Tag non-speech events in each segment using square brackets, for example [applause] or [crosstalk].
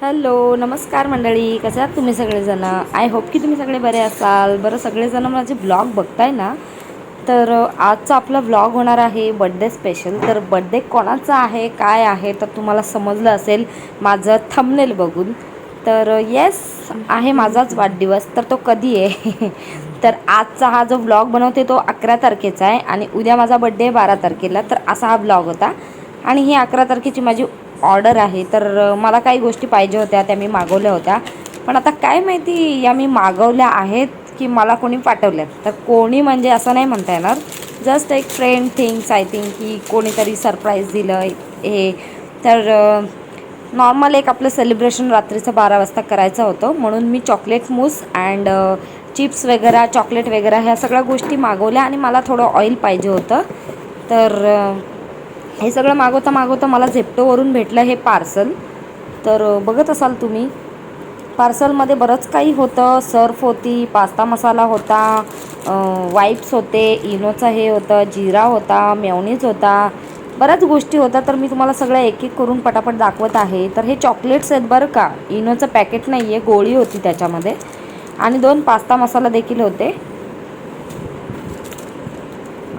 Hello नमस्कार मंडळी. कसं आहात तुम्ही सगळेजण? आय होप की तुम्ही सगळे बरे असाल. बरं सगळेजण माझे ब्लॉग बघताय ना? तर आजचा आपला व्लॉग होणार आहे बड्डे स्पेशल तर बड्डे कोणाचा आहे काय आहे तर तुम्हाला समजलं असेल. माझं थंबनेल बघून. तर येस आहे माझाच वाढदिवस. तर तो कधी आहे? [laughs] तर आजचा हा जो व्लॉग बनवते तो अकरा तारखेचा आहे. आणि उद्या माझा बड्डे बारा तारखेला. तर असा हा ब्लॉग होता. आणि ही अकरा तारखेची माझी ऑर्डर आहे तर मला काही गोष्टी पाहिजे होत्या त्या मी मागवल्या होत्या. पण आता काय माहिती या मी मागवल्या आहेत की मला कोणी पाठवल्यात. तर कोणी म्हणजे असं नाही म्हणता येणार. जस्ट एक फ्रेंड थिंग्स आय थिंक की कोणीतरी सरप्राईज दिलं हे. तर नॉर्मल एक आपलं सेलिब्रेशन रात्रीचं बारा वाजता करायचं होतं. म्हणून मी चॉकलेट मूस अँड चिप्स वगैरे चॉकलेट वगैरे ह्या सगळ्या गोष्टी मागवल्या आणि मला थोडं ऑइल पाहिजे होतं. तर हे सगळं मागवता मागवता मला झेप्टोवरून भेटलं हे पार्सल. तर बघत असाल तुम्ही पार्सलमध्ये बरंच काही होतं. सर्फ होती पास्ता मसाला होता वाईप्स होते इनोचं हे होतं जिरा होता मेवणीज होता. बऱ्याच गोष्टी होत्या तर मी तुम्हाला सगळ्या एक एक करून पटापट दाखवत आहे. तर हे चॉकलेट्स आहेत बरं का. इनोचं पॅकेट नाही आहे गोळी होती त्याच्यामध्ये. आणि दोन पास्ता मसाला देखील होते.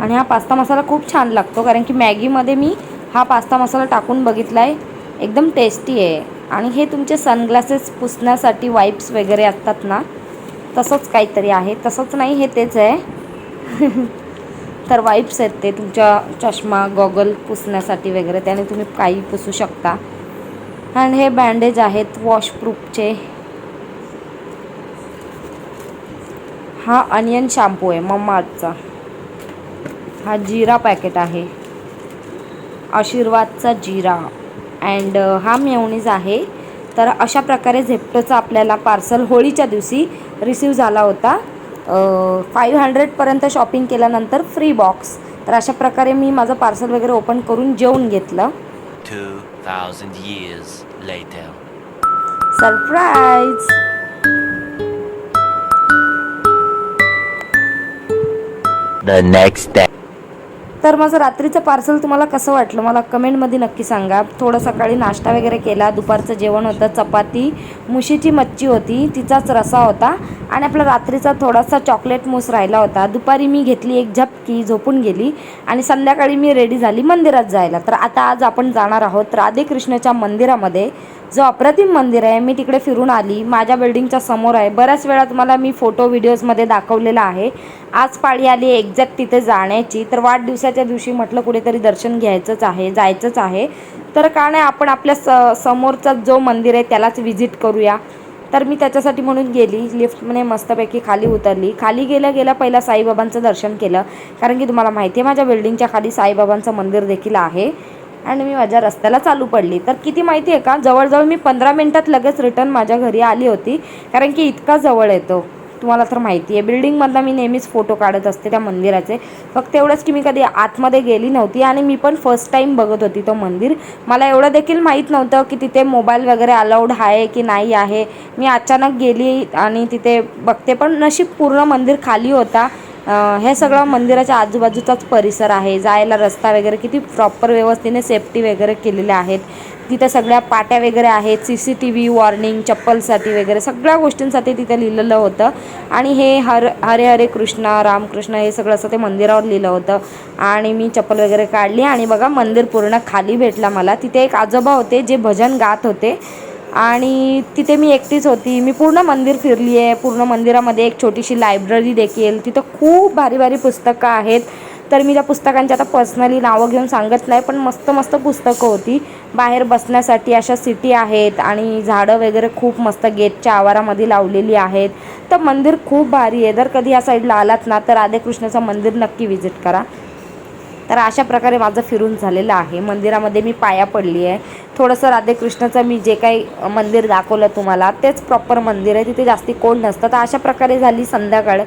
आणि हा पास्ता मसाला खूप छान लागतो कारण की मॅगीमध्ये मी हा पास्ता मसाला टाकून बघितला आहे एकदम टेस्टी आहे. आणि हे तुमचे सनग्लासेस पुसण्यासाठी वाईप्स वगैरे असतात ना तसंच काहीतरी आहे. तसंच नाही हे तेच आहे. [laughs] तर वाईप्स आहेत ते तुमच्या चष्मा गॉगल पुसण्यासाठी वगैरे त्याने तुम्ही काही पुसू शकता. आणि हे बँडेज आहेत वॉशप्रूफचे हा अनियन शॅम्पू आहे मम्माचा हा जिरा पॅकेट आहे. आशीर्वादचा जिरा. अँड हा मेवणीज आहे. तर अशा प्रकारे झेप्टोचा आपल्याला पार्सल होळीच्या दिवशी रिसीव झाला होता. फाईव्ह हंड्रेडपर्यंत शॉपिंग केल्यानंतर फ्री बॉक्स तर अशा प्रकारे मी माझं पार्सल वगैरे ओपन करून जेवून घेतलं. 2,000 years later. Surprise The next day. तर माझं रात्रीचं पार्सल तुम्हाला कसं वाटलं? मला कमेंटमध्ये नक्की सांगा. थोडं सकाळी नाश्ता वगैरे केला दुपारचं जेवण होतं चपाती मुशीची मच्छी होती तिचाच रसा होता आणि आपला रात्रीचा थोडासा चॉकलेट मूस राहिला होता. दुपारी मी घेतली एक झपकी झोपून गेली आणि संध्याकाळी मी रेडी झाली मंदिरात जायला. तर आता आज आपण जाणार आहोत राधेकृष्णाच्या मंदिरामध्ये. जो अप्रतिम मंदिर आहे मी तिकडे फिरून आली. माझ्या बिल्डिंगच्या समोर आहे. बऱ्याच वेळा तुम्हाला मी फोटो व्हिडिओजमध्ये दाखवलेला आहे. आज पाळी आली एक्झॅक्ट तिथे जाण्याची. तर वाढदिवसाच्या दिवशी म्हटलं कुठेतरी दर्शन घ्यायचंच आहे जायचंच आहे. तर का नाही आपण आपल्या स समोरचा जो मंदिर आहे त्यालाच व्हिजिट करूया. तर मी त्याच्यासाठी म्हणून गेली. लिफ्टमध्ये मस्तपैकी खाली उतरली. खाली गेल्या गेल्या पहिला साईबाबांचं दर्शन केलं. कारण की तुम्हाला माहिती आहे माझ्या बिल्डिंगच्या खाली साईबाबांचं मंदिर देखील आहे. आणि मी माझ्या रस्त्याला चालू पडली. तर किती माहिती आहे का? जवळजवळ मी पंधरा मिनटात लगेच रिटर्न माझ्या घरी आली होती. कारण की इतका जवळ येतो. तुम्हाला तर माहिती आहे बिल्डिंगमधला मी नेहमीच फोटो काढत असते त्या मंदिराचे. फक्त एवढंच की मी कधी आतमध्ये गेली नव्हती आणि मी पण फर्स्ट टाईम बघत होती तो मंदिर. मला एवढं देखील माहीत नव्हतं की तिथे मोबाईल वगैरे अलाउड आहे की नाही आहे. मी अचानक गेली आणि तिथे बघते. पण नशीब पूर्ण मंदिर खाली होता. हे सगळं मंदिराच्या आजूबाजूचाच परिसर आहे. जायला रस्ता वगैरे किती प्रॉपर व्यवस्थेने सेफ्टी वगैरे केलेल्या आहेत. तिथे सगळ्या पाट्या वगैरे आहेत C C T V warning चप्पलसाठी वगैरे सगळ्या गोष्टींसाठी तिथे लिहिलेलं होतं. आणि हे हर हरे हरे कृष्ण रामकृष्ण हे सगळं असं ते मंदिरावर लिहिलं होतं. आणि मी चप्पल वगैरे काढली आणि बघा मंदिर पूर्ण खाली भेटला मला. तिथे एक आजोबा होते जे भजन गात होते. आणि तिथे मी एकटीच होती. मी पूर्ण मंदिर फिरली आहे. पूर्ण मंदिरामध्ये एक छोटीशी लायब्ररी देखील. तिथं खूप भारी भारी पुस्तकं आहेत. तर मी त्या पुस्तकांची आता पर्सनली नावं घेऊन सांगत नाही पण मस्त मस्त पुस्तकं होती. बाहेर बसण्यासाठी अशा सिटी आहेत आणि झाडं वगैरे खूप मस्त गेटच्या आवारामध्ये लावलेली आहेत. तर मंदिर खूप भारी आहे. जर कधी या साईडला आलात ना तर राधेकृष्णाचं मंदिर नक्की विजिट करा. तर अशा प्रकारे माझं फिरून झालेलं आहे. मंदिरामध्ये मी पाया पडली आहे. थोडंसं राधेकृष्णाचं मी जे काही मंदिर दाखवलं तुम्हाला तेच प्रॉपर मंदिर आहे. तिथे जास्ती कोण नसतं. तर अशा प्रकारे झाली संध्याकाळ.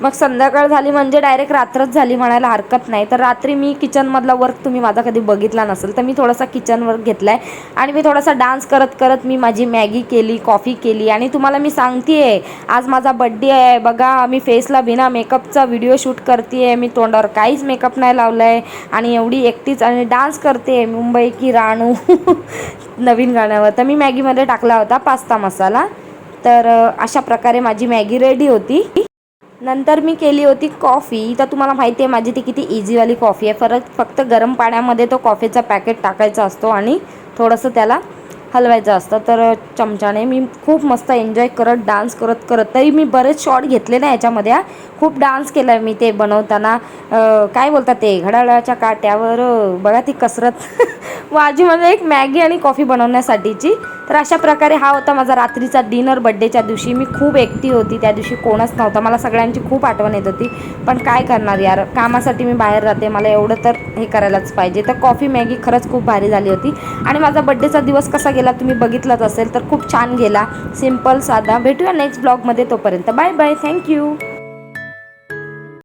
मग संध्याकाळ झाली म्हणजे डायरेक्ट रात्रच झाली म्हणायला हरकत नाही. तर रात्री मी किचनमधला वर्क तुम्ही माझा कधी बघितला नसेल तर मी थोडासा किचन वर्क घेतला आहे आणि मी थोडासा डान्स करत करत मी माझी मॅगी केली कॉफी केली. आणि तुम्हाला मी सांगते आहे आज माझा बड्डे आहे. बघा मी फेसला बिना मेकअपचा व्हिडिओ शूट करते आहे मी तोंडावर काहीच मेकअप नाही लावला आहे आणि एवढी एकटीच आणि डान्स करते मुंबई की राणू. [laughs] नवीन गाण्यावर. तर मी मॅगीमध्ये टाकला होता पास्ता मसाला. तर अशा प्रकारे माझी मॅगी रेडी होती. नंतर मी केली होती कॉफी. तर तुम्हाला माहिती आहे माझी ती किती इझीवाली कॉफी आहे. फरक फक्त गरम पाण्यामध्ये तो कॉफीचा पॅकेट टाकायचा असतो आणि थोडंसं त्याला हलवायचं असतं. तर चमच्याने मी खूप मस्त एन्जॉय करत डान्स करत करत. तरी मी बरेच शॉट घेतले ना याच्यामध्ये खूप डान्स केला मी ते बनवताना. काय बोलतात ते? घड्याळाच्या काट्यावर बघा ती कसरत. [laughs] माझी म्हणजे एक मॅगी आणि कॉफी बनवण्यासाठीची. तर अशा प्रकारे हा होता माझा रात्रीचा डिनर. बड्डेच्या दिवशी मी खूप एकटी होती. त्या दिवशी कोणच नव्हता. मला सगळ्यांची खूप आठवण येत होती. पण काय करणार यार? कामासाठी मी बाहेर राहते. मला एवढं तर हे करायलाच पाहिजे. तर कॉफी मॅगी खरंच खूप भारी झाली होती. आणि माझा बड्डेचा दिवस कसा गेला तुम्ही बघितलाच असेल तर खूप छान गेला. सिंपल साधा. भेटूया नेक्स्ट ब्लॉगमध्ये तोपर्यंत. Bye bye. थँक्यू